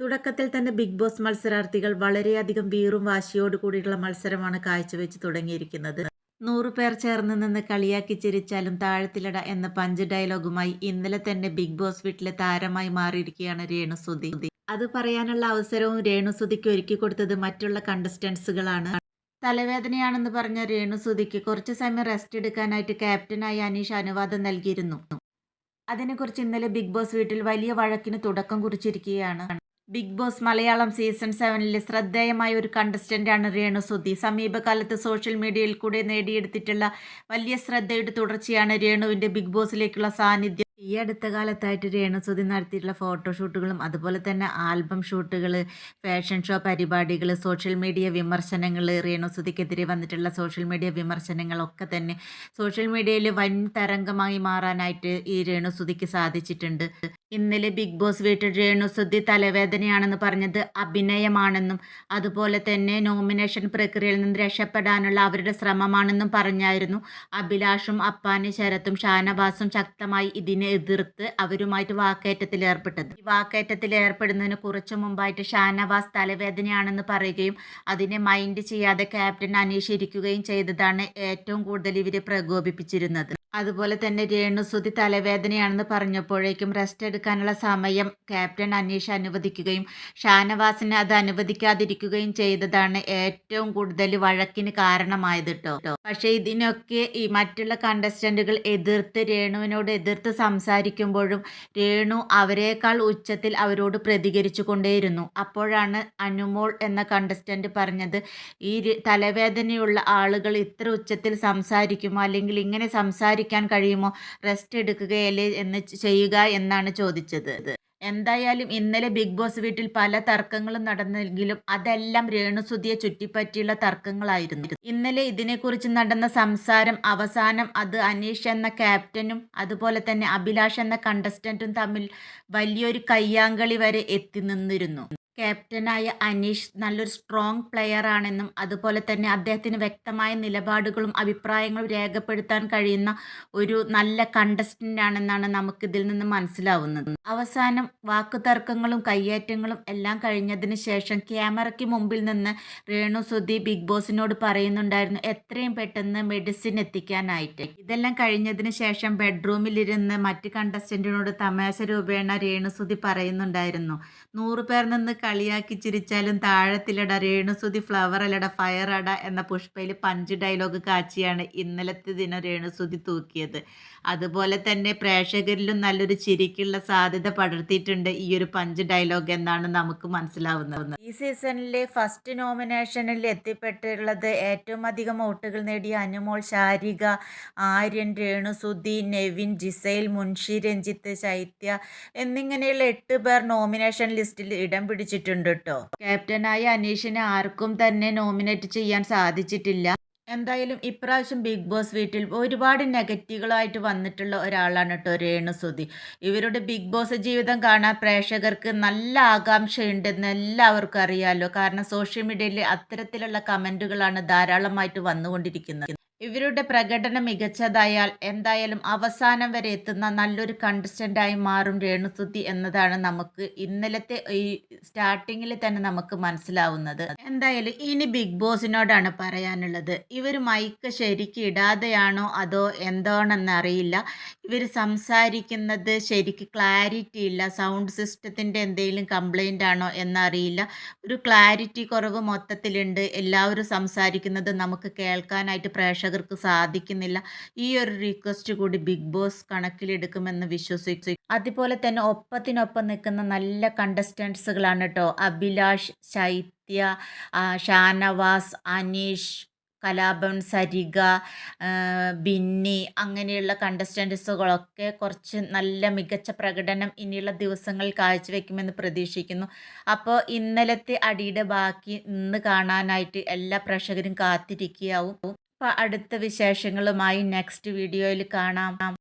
തുടക്കത്തിൽ തന്നെ big boss മത്സരാർത്ഥികൾ വളരെയധികം വീറും വാശിയോട് കൂടിയുള്ള മത്സരമാണ് കാഴ്ചവെച്ച് തുടങ്ങിയിരിക്കുന്നത്. നൂറു പേർ ചേർന്ന് നിന്ന് കളിയാക്കി ചിരിച്ചാലും താഴത്തിലട എന്ന പഞ്ച് ഡയലോഗുമായി ഇന്നലെ തന്നെ ബിഗ് ബോസ് വീട്ടിലെ താരമായി മാറിയിരിക്കുകയാണ് രേണുസുതി. അത് പറയാനുള്ള അവസരവും രേണുസുതിക്ക് ഒരുക്കി കൊടുത്തത് മറ്റുള്ള കണ്ടസ്റ്റൻസുകളാണ് തലവേദനയാണെന്ന് പറഞ്ഞ രേണുസുതിക്ക് കുറച്ച് സമയം റെസ്റ്റ് എടുക്കാനായിട്ട് ക്യാപ്റ്റനായി അനീഷ് അനുവാദം നൽകിയിരുന്നു. അതിനെക്കുറിച്ച് ഇന്നലെ ബിഗ് ബോസ് വീട്ടിൽ വലിയ വഴക്കിന് തുടക്കം കുറിച്ചിരിക്കുകയാണ്. ബിഗ് ബോസ് മലയാളം സീസൺ സെവനിലെ ശ്രദ്ധേയമായ ഒരു കണ്ടസ്റ്റന്റാണ് രേണു സുധി. സമീപകാലത്ത് സോഷ്യൽ മീഡിയയിൽ കൂടെ നേടിയെടുത്തിട്ടുള്ള വലിയ ശ്രദ്ധയുടെ തുടർച്ചയാണ് രേണുവിന്റെ ബിഗ് ബോസിലേക്കുള്ള സാന്നിധ്യം. ഈ അടുത്ത കാലത്തായിട്ട് രേണുസുതി നടത്തിയിട്ടുള്ള ഫോട്ടോഷൂട്ടുകളും അതുപോലെ തന്നെ ആൽബം ഷൂട്ടുകൾ ഫാഷൻ ഷോ പരിപാടികൾ സോഷ്യൽ മീഡിയ വിമർശനങ്ങൾ രേണുസുതിക്കെതിരെ വന്നിട്ടുള്ള സോഷ്യൽ മീഡിയ വിമർശനങ്ങളൊക്കെ തന്നെ സോഷ്യൽ മീഡിയയിൽ വൻ തരംഗമായി മാറാനായിട്ട് ഈ രേണുസുതിക്ക് സാധിച്ചിട്ടുണ്ട്. ഇന്നലെ ബിഗ് ബോസ് വീട്ടിൽ രേണുസുദ്ധി തലവേദനയാണെന്ന് പറഞ്ഞത് അഭിനയമാണെന്നും അതുപോലെ തന്നെ നോമിനേഷൻ പ്രക്രിയയിൽ നിന്ന് രക്ഷപ്പെടാനുള്ള അവരുടെ ശ്രമമാണെന്നും പറഞ്ഞായിരുന്നു. അഭിലാഷും അപ്പാനി ശരത്തും ഷാനവാസും ശക്തമായി ഇതിനെ എതിർത്ത് അവരുമായിട്ട് വാക്കേറ്റത്തിൽ ഏർപ്പെട്ടത്. ഈ വാക്കേറ്റത്തിൽ ഏർപ്പെടുന്നതിന് കുറച്ചു മുമ്പായിട്ട് ഷാനവാസ് തലവേദനയാണെന്ന് പറയുകയും അതിനെ മൈൻഡ് ചെയ്യാതെ ക്യാപ്റ്റൻ അനീഷ് ഇരിക്കുകയും ചെയ്തതാണ് ഏറ്റവും കൂടുതൽ ഇവരെ പ്രകോപിപ്പിച്ചിരുന്നത്. അതുപോലെ തന്നെ രേണുസുതി തലവേദനയാണെന്ന് പറഞ്ഞപ്പോഴേക്കും റെസ്റ്റ് എടുക്കാനുള്ള സമയം ക്യാപ്റ്റൻ അനീഷ് അനുവദിക്കുകയും ഷാനവാസിനെ അത് അനുവദിക്കാതിരിക്കുകയും ചെയ്തതാണ് ഏറ്റവും കൂടുതൽ വഴക്കിന് കാരണമായത് കേട്ടോ പക്ഷേ ഇതിനൊക്കെ ഈ മറ്റുള്ള കണ്ടസ്റ്റന്റുകൾ എതിർത്ത് രേണുവിനോട് എതിർത്ത് സംസാരിക്കുമ്പോഴും രേണു അവരെക്കാൾ ഉച്ചത്തിൽ അവരോട് പ്രതികരിച്ചു കൊണ്ടേയിരുന്നു. അപ്പോഴാണ് അനുമോൾ എന്ന കണ്ടസ്റ്റന്റ് പറഞ്ഞത് ഈ തലവേദനയുള്ള ആളുകൾ ഇത്ര ഉച്ചത്തിൽ സംസാരിക്കുമോ? അല്ലെങ്കിൽ ഇങ്ങനെ സംസാരിക്കും സംസാരിക്കാൻ കഴിയുമോ? റെസ്റ്റ് എടുക്കുകയല്ലേ എന്ന് ചെയ്യുക എന്നാണ് ചോദിച്ചത്. എന്തായാലും ഇന്നലെ ബിഗ് ബോസ് വീട്ടിൽ പല തർക്കങ്ങളും നടന്നെങ്കിലും അതെല്ലാം രേണുസുതിയെ ചുറ്റിപ്പറ്റിയുള്ള തർക്കങ്ങളായിരുന്നു. ഇന്നലെ ഇതിനെക്കുറിച്ച് നടന്ന സംസാരം അവസാനം അത് അനീഷ് എന്ന ക്യാപ്റ്റനും അതുപോലെ തന്നെ അഭിലാഷ് എന്ന കണ്ടസ്റ്റന്റും തമ്മിൽ വലിയൊരു കയ്യാങ്കളി വരെ എത്തി നിന്നിരുന്നു. ക്യാപ്റ്റനായ അനീഷ് നല്ലൊരു സ്ട്രോങ് പ്ലെയർ ആണെന്നും അതുപോലെ തന്നെ അദ്ദേഹത്തിന് വ്യക്തമായ നിലപാടുകളും അഭിപ്രായങ്ങളും രേഖപ്പെടുത്താൻ കഴിയുന്ന ഒരു നല്ല കണ്ടസ്റ്റന്റ് ആണെന്നാണ് നമുക്കിതിൽ നിന്ന് മനസ്സിലാവുന്നത്. അവസാനം വാക്കുതർക്കങ്ങളും കയ്യേറ്റങ്ങളും എല്ലാം കഴിഞ്ഞതിന് ശേഷം ക്യാമറയ്ക്ക് മുമ്പിൽ നിന്ന് രേണു സുധി ബിഗ് ബോസിനോട് പറയുന്നുണ്ടായിരുന്നു എത്രയും പെട്ടെന്ന് മെഡിസിൻ എത്തിക്കാനായിട്ട്. ഇതെല്ലാം കഴിഞ്ഞതിന് ശേഷം ബെഡ്റൂമിലിരുന്ന് മറ്റ് കണ്ടസ്റ്റന്റിനോട് തമാശ രൂപേണ രേണുസുതി പറയുന്നുണ്ടായിരുന്നു നൂറ് പേർ നിന്ന് കളിയാക്കി ചിരിച്ചാലും താഴത്തിലട രേണുസുതി ഫ്ലവർ അല്ലട ഫയർ അട എന്ന പുഷ്പയിൽ പഞ്ച് ഡയലോഗ് കാച്ചിയാണ് ഇന്നലത്തെ ദിനം രേണുസുതി തൂക്കിയത്. അതുപോലെ തന്നെ പ്രേക്ഷകരിലും നല്ലൊരു ചിരിക്കുള്ള സാധ്യത പടർത്തിയിട്ടുണ്ട് ഈ ഒരു പഞ്ച് ഡയലോഗ് എന്നാണ് നമുക്ക് മനസ്സിലാവുന്നത്. ഈ സീസണിലെ ഫസ്റ്റ് നോമിനേഷനിൽ എത്തിപ്പെട്ടുള്ളത് ഏറ്റവും അധികം വോട്ടുകൾ നേടിയ അനുമോൾ ശാരിക ആര്യൻ രേണുസുതി നെവിൻ ജിസൈൽ മുൻഷി രഞ്ജിത്ത് ശൈത്യ എന്നിങ്ങനെയുള്ള എട്ട് പേർ നോമിനേഷൻ ലിസ്റ്റിൽ ഇടം പിടിച്ചിട്ടുണ്ട് കേട്ടോ ക്യാപ്റ്റനായ അനീഷിനെ ആർക്കും തന്നെ നോമിനേറ്റ് ചെയ്യാൻ സാധിച്ചിട്ടില്ല. എന്തായാലും ഇപ്രാവശ്യം ബിഗ് ബോസ് വീട്ടിൽ ഒരുപാട് നെഗറ്റീവുകളായിട്ട് വന്നിട്ടുള്ള ഒരാളാണ് കേട്ടോ രേണുസുതി ഇവരുടെ ബിഗ് ബോസ് ജീവിതം കാണാൻ പ്രേക്ഷകർക്ക് നല്ല ആകാംക്ഷയുണ്ടെന്ന് എല്ലാവർക്കും അറിയാമല്ലോ കാരണം സോഷ്യൽ മീഡിയയിൽ അത്തരത്തിലുള്ള കമന്റുകളാണ് ധാരാളമായിട്ട് വന്നുകൊണ്ടിരിക്കുന്നത്. ഇവരുടെ പ്രകടനം മികച്ചതായാൽ എന്തായാലും അവസാനം വരെ എത്തുന്ന നല്ലൊരു കണ്ടസ്റ്റന്റായി മാറും രേണുസുതി എന്നതാണ് നമുക്ക് ഇന്നലത്തെ ഈ സ്റ്റാർട്ടിങ്ങിൽ തന്നെ നമുക്ക് മനസ്സിലാവുന്നത്. എന്തായാലും ഇനി ബിഗ് ബോസിനോടാണ് പറയാനുള്ളത്. ഇവർ മൈക്ക് ശരിക്ക് ഇടാതെയാണോ അതോ എന്താണെന്ന് അറിയില്ല. ഇവർ സംസാരിക്കുന്നത് ശരിക്ക് ക്ലാരിറ്റി ഇല്ല. സൗണ്ട് സിസ്റ്റത്തിന്റെ എന്തെങ്കിലും കംപ്ലൈന്റ് ആണോ എന്നറിയില്ല. ഒരു ക്ലാരിറ്റി കുറവ് മൊത്തത്തിലുണ്ട്. എല്ലാവരും സംസാരിക്കുന്നത് നമുക്ക് കേൾക്കാനായിട്ട് പ്രേക്ഷകർ പ്രേക്ഷകർക്ക് സാധിക്കുന്നില്ല. ഈ ഒരു റിക്വസ്റ്റ് കൂടി ബിഗ് ബോസ് കണക്കിലെടുക്കുമെന്ന് വിശ്വസിച്ചു. അതുപോലെ തന്നെ ഒപ്പത്തിനൊപ്പം നിൽക്കുന്ന നല്ല കണ്ടസ്റ്റൻസുകളാണ് കേട്ടോ അഭിലാഷ് ശൈത്യ ഷാനവാസ് അനീഷ് കലാഭവൻ സരിക ബിന്നി അങ്ങനെയുള്ള കണ്ടസ്റ്റൻസുകളൊക്കെ കുറച്ച് നല്ല മികച്ച പ്രകടനം ഇനിയുള്ള ദിവസങ്ങളിൽ കാഴ്ചവെക്കുമെന്ന് പ്രതീക്ഷിക്കുന്നു. അപ്പോൾ ഇന്നലത്തെ അടിയുടെ ബാക്കി ഇന്ന് കാണാനായിട്ട് എല്ലാ പ്രേക്ഷകരും കാത്തിരിക്കുകയാവും. അടുത്ത വിശേഷങ്ങളുമായി നെക്സ്റ്റ് വീഡിയോയിൽ കാണാം.